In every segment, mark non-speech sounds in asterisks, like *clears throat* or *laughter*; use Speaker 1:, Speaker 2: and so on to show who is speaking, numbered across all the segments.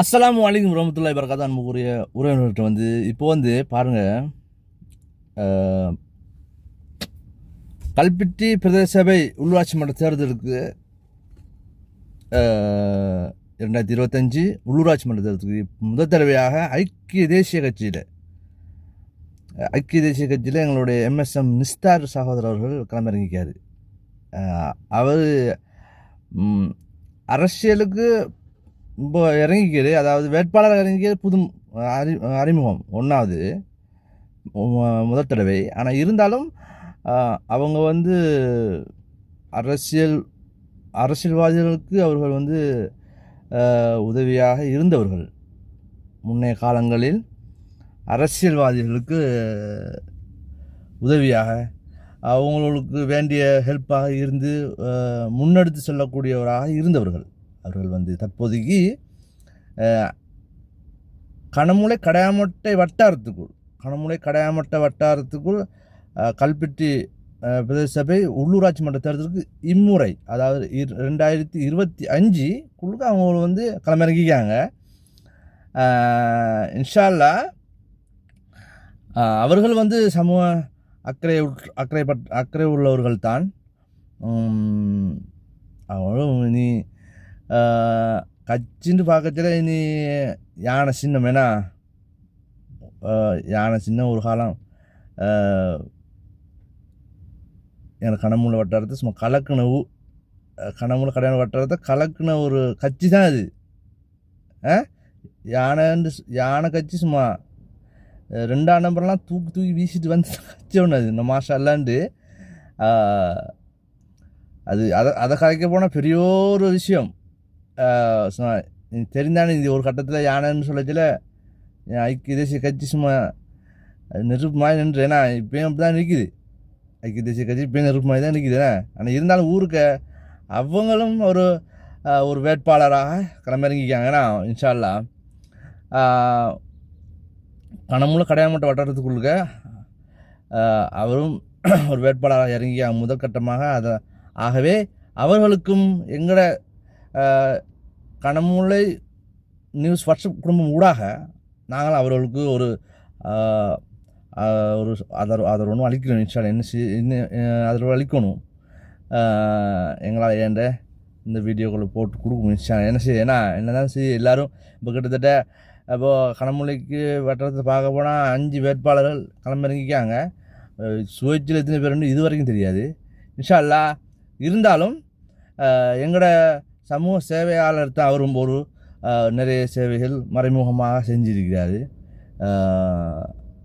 Speaker 1: அஸ்லாம் அலைக்கும் ரமத்துல்லா வரகாத்து அன்புக்குரிய உறவினர்கிட்ட வந்து இப்போ வந்து பாருங்கள் கல்பிட்டி பிரதேச சபை உள்ளாட்சி மன்ற தேர்தலுக்கு இரண்டாயிரத்தி இருபத்தஞ்சி உள்ளூராட்சி மன்ற தேர்தலுக்கு முதல் தடவையாக ஐக்கிய தேசிய கட்சியில் ஐக்கிய தேசிய கட்சியில் எங்களுடைய எம்எஸ்எம் நிஸ்தார் சகோதரர் அவர்கள் களமிறங்கிக்கார் அவர் அரசியலுக்கு இப்போ இறங்கிக்கிறது அதாவது வேட்பாளர் இறங்கிக்கிறது புது அறி அறிமுகம் ஒன்றாவது முதல் தடவை. ஆனால் இருந்தாலும் அவங்க வந்து அரசியல் அரசியல்வாதிகளுக்கு அவர்கள் வந்து உதவியாக இருந்தவர்கள். முன்னைய காலங்களில் அரசியல்வாதிகளுக்கு உதவியாக அவங்களுக்கு வேண்டிய ஹெல்ப்பாக இருந்து முன்னெடுத்து செல்லக்கூடியவராக இருந்தவர்கள். அவர்கள் வந்து தற்போதைக்கு கணமுளை கடையாமட்டை வட்டாரத்துக்குள் கணமுளை கடையாமட்டை வட்டாரத்துக்குள் கல்பெட்டி பிரதேச சபை உள்ளூராட்சி மன்ற தேர்தலுக்கு இம்முறை அதாவது இர் ரெண்டாயிரத்தி இருபத்தி அஞ்சு குழுக்க அவங்க வந்து களமிறங்கிக்காங்க இன்ஷால்லா அவர்கள் வந்து சமூக அக்கறை அக்கறை பட் அக்கறை உள்ளவர்கள் தான் அவங்களும் இனி ஆஹ், கட்சின்னு பார்க்கறதுல இனி யானை சின்னம் ஏன்னா யானை சின்னம் ஒரு காலம் எனக்கு கணமுள்ள வட்டாரத்தை சும்மா கலக்கின ஊ கணமுள்ள கடையான வட்டாரத்தை கலக்கின ஒரு கட்சி தான் அது ஆ யானைன்னு யானை கட்சி சும்மா ரெண்டாம் நம்பர்லாம் தூக்கி தூக்கி வீசிட்டு வந்து கட்சி ஒன்று அது இந்த மாஷா இல்லாண்டு அது அதை அதை கலைக்க போனால் பெரிய ஒரு விஷயம் தெரிந்தானே இது ஒரு கட்டத்தில் யானைன்னு சொல்லச்சில? என் ஐக்கிய தேசிய கட்சி சும்மா நெருப்புமாய் நின்று ஏன்னா இப்போயும் அப்படி தான் நிற்கிது ஐக்கிய தேசிய கட்சி இப்போயும் நெருப்புமாய் தான் நிற்கிது ஆனால் இருந்தாலும் ஊருக்கு அவங்களும் ஒரு ஒரு வேட்பாளராக களமிறங்கிக்காங்க ஏன்னா இன்ஷா கணமுள்ள கடையாமட்ட வட்டாரத்துக்குள்ளுக்க அவரும் *clears throat* ஒரு வேட்பாளராக இறங்கி முதற்கட்டமாக அதை ஆகவே அவர்களுக்கும் எங்களோட ஆஹ், நியூஸ் வாட்ஸ்அப் குடும்பம் ஊடாக நாங்கள் அவர்களுக்கு ஒரு ஒரு அதர் அதர் ஒன்றும் அளிக்கணும் இன்ஷா என்ன செய் இன்னும் அதில் அழிக்கணும் எங்களால் ஏண்ட இந்த வீடியோக்களை போட்டு கொடுக்கணும் இன்ஷா என்ன செய்ய ஏன்னா என்ன தான் செய்ய எல்லோரும் இப்போ கிட்டத்தட்ட இப்போது கனமுலைக்கு வட்டத்தை பார்க்க போனால் அஞ்சு வேட்பாளர்கள் களமிறங்கிக்காங்க அஹ், எத்தனை பேருன்னு இது வரைக்கும் தெரியாது. இன்ஷா அல்லாஹ் இருந்தாலும் எங்களோட சமூக சேவையாளர் தான் அவரும் ஒரு நிறைய சேவைகள் மறைமுகமாக செஞ்சிருக்கிறார்.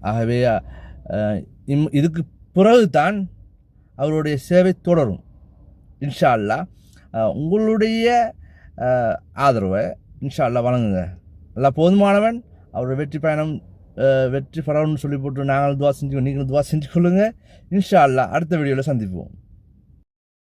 Speaker 1: ஆகவே இம் இதுக்கு பிறகு தான் அவருடைய சேவை தொடரும். இன்ஷா அல்லா உங்களுடைய ஆதரவை இன்ஷா அல்லா வழங்குங்க. நல்லா போதுமானவன் அவருடைய வெற்றி பயணம் வெற்றி பெறணும்னு சொல்லி போட்டு நாங்களும் துவா செஞ்சு நீங்களும் துவா செஞ்சு கொள்ளுங்கள் இன்ஷா அல்லா அடுத்த வீடியோவில் சந்திப்போம்.